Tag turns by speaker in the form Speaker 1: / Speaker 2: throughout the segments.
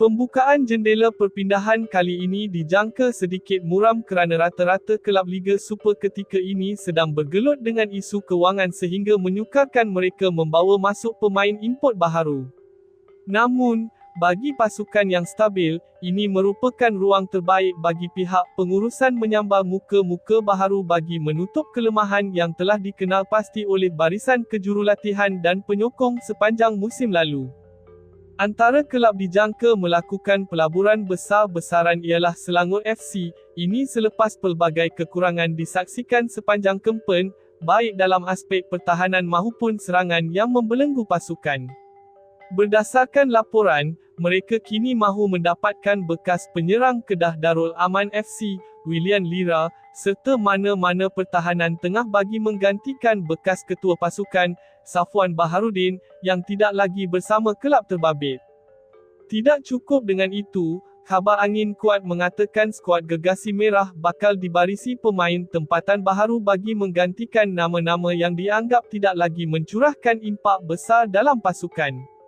Speaker 1: Pembukaan jendela perpindahan kali ini dijangka sedikit muram kerana rata-rata kelab Liga Super ketika ini sedang bergelut dengan isu kewangan sehingga menyukarkan mereka membawa masuk pemain import baharu. Namun, bagi pasukan yang stabil, ini merupakan ruang terbaik bagi pihak pengurusan menyambar muka-muka baharu bagi menutup kelemahan yang telah dikenal pasti oleh barisan kejurulatihan dan penyokong sepanjang musim lalu. Antara kelab dijangka melakukan pelaburan besar-besaran ialah Selangor FC, ini selepas pelbagai kekurangan disaksikan sepanjang kempen, baik dalam aspek pertahanan maupun serangan yang membelenggu pasukan. Berdasarkan laporan, mereka kini mahu mendapatkan bekas penyerang Kedah Darul Aman FC, William Lira, serta mana-mana pertahanan tengah bagi menggantikan bekas ketua pasukan, Safwan Baharudin, yang tidak lagi bersama kelab terbabit. Tidak cukup dengan itu, khabar angin kuat mengatakan skuad Gegasi Merah bakal dibarisi pemain tempatan baharu bagi menggantikan nama-nama yang dianggap tidak lagi mencurahkan impak besar dalam pasukan.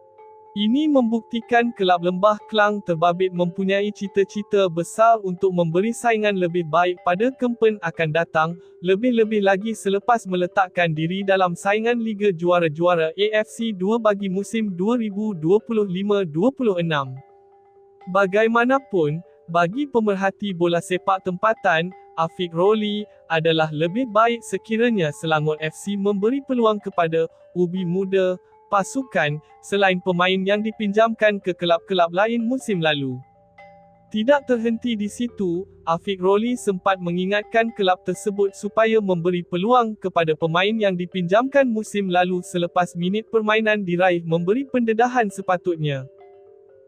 Speaker 1: Ini membuktikan kelab Lembah Kelang terbabit mempunyai cita-cita besar untuk memberi saingan lebih baik pada kempen akan datang, lebih-lebih lagi selepas meletakkan diri dalam saingan Liga Juara-Juara AFC 2 bagi musim 2025-26. Bagaimanapun, bagi pemerhati bola sepak tempatan, Afiq Roli, adalah lebih baik sekiranya Selangor FC memberi peluang kepada ubi muda, pasukan, selain pemain yang dipinjamkan ke kelab-kelab lain musim lalu. Tidak terhenti di situ, Afiq Roli sempat mengingatkan kelab tersebut supaya memberi peluang kepada pemain yang dipinjamkan musim lalu selepas minit permainan diraih memberi pendedahan sepatutnya.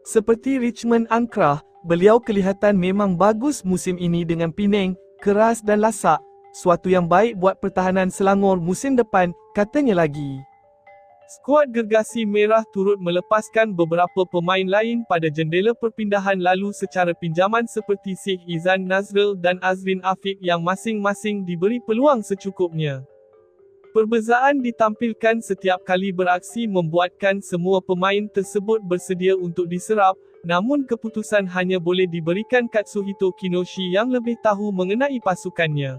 Speaker 1: Seperti Richmond Ankrah, beliau kelihatan memang bagus musim ini dengan Penang, keras dan lasak, suatu yang baik buat pertahanan Selangor musim depan, katanya lagi. Skuad Gergasi Merah turut melepaskan beberapa pemain lain pada jendela perpindahan lalu secara pinjaman seperti Sheikh Izan Nazrul dan Azrin Afiq yang masing-masing diberi peluang secukupnya. Perbezaan ditampilkan setiap kali beraksi membuatkan semua pemain tersebut bersedia untuk diserap, namun keputusan hanya boleh diberikan Katsuhito Kinoshi yang lebih tahu mengenai pasukannya.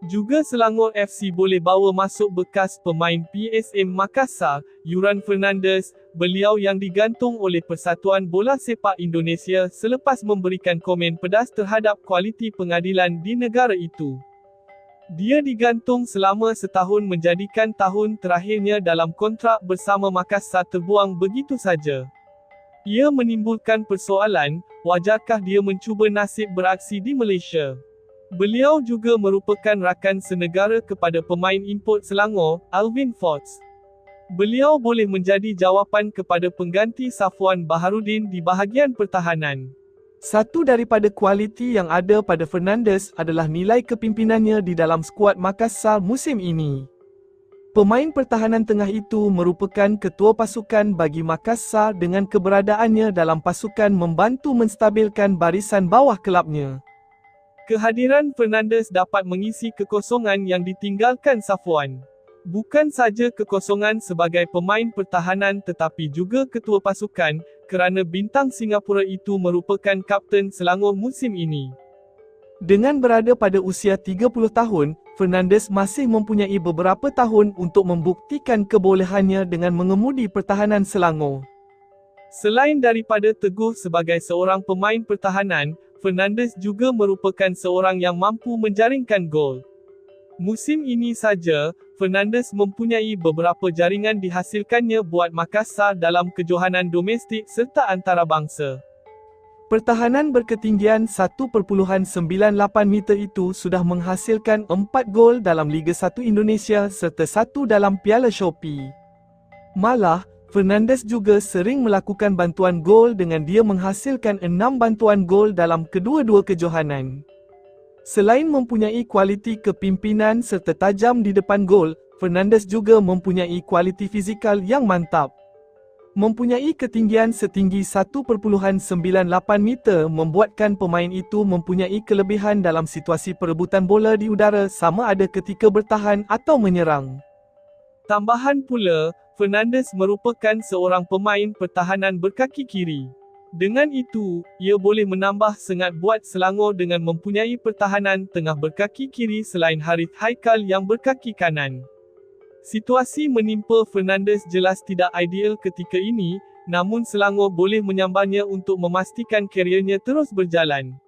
Speaker 1: Juga Selangor FC boleh bawa masuk bekas pemain PSM Makassar, Yuran Fernandez, beliau yang digantung oleh Persatuan Bola Sepak Indonesia selepas memberikan komen pedas terhadap kualiti pengadilan di negara itu. Dia digantung selama setahun menjadikan tahun terakhirnya dalam kontrak bersama Makassar terbuang begitu saja. Ia menimbulkan persoalan, wajarkah dia mencuba nasib beraksi di Malaysia? Beliau juga merupakan rakan senegara kepada pemain import Selangor, Alvin Fox. Beliau boleh menjadi jawapan kepada pengganti Safwan Baharudin di bahagian pertahanan. Satu daripada kualiti yang ada pada Fernandes adalah nilai kepimpinannya di dalam skuad Makassar musim ini. Pemain pertahanan tengah itu merupakan ketua pasukan bagi Makassar dengan keberadaannya dalam pasukan membantu menstabilkan barisan bawah kelabnya. Kehadiran Fernandes dapat mengisi kekosongan yang ditinggalkan Safwan. Bukan saja kekosongan sebagai pemain pertahanan tetapi juga ketua pasukan, kerana bintang Singapura itu merupakan kapten Selangor musim ini. Dengan berada pada usia 30 tahun, Fernandes masih mempunyai beberapa tahun untuk membuktikan kebolehannya dengan mengemudi pertahanan Selangor. Selain daripada teguh sebagai seorang pemain pertahanan, Fernandes juga merupakan seorang yang mampu menjaringkan gol. Musim ini saja, Fernandes mempunyai beberapa jaringan dihasilkannya buat Makassar dalam kejohanan domestik serta antarabangsa. Pertahanan berketinggian 1.98 meter itu sudah menghasilkan 4 gol dalam Liga 1 Indonesia serta 1 dalam Piala Shopee. Malah, Fernandes juga sering melakukan bantuan gol dengan dia menghasilkan enam bantuan gol dalam kedua-dua kejohanan. Selain mempunyai kualiti kepimpinan serta tajam di depan gol, Fernandes juga mempunyai kualiti fizikal yang mantap. Mempunyai ketinggian setinggi 1.98 meter membuatkan pemain itu mempunyai kelebihan dalam situasi perebutan bola di udara sama ada ketika bertahan atau menyerang. Tambahan pula, Fernandes merupakan seorang pemain pertahanan berkaki kiri. Dengan itu, ia boleh menambah sengat buat Selangor dengan mempunyai pertahanan tengah berkaki kiri selain Harith Haikal yang berkaki kanan. Situasi menimpa Fernandes jelas tidak ideal ketika ini, namun Selangor boleh menyambarnya untuk memastikan keriernya terus berjalan.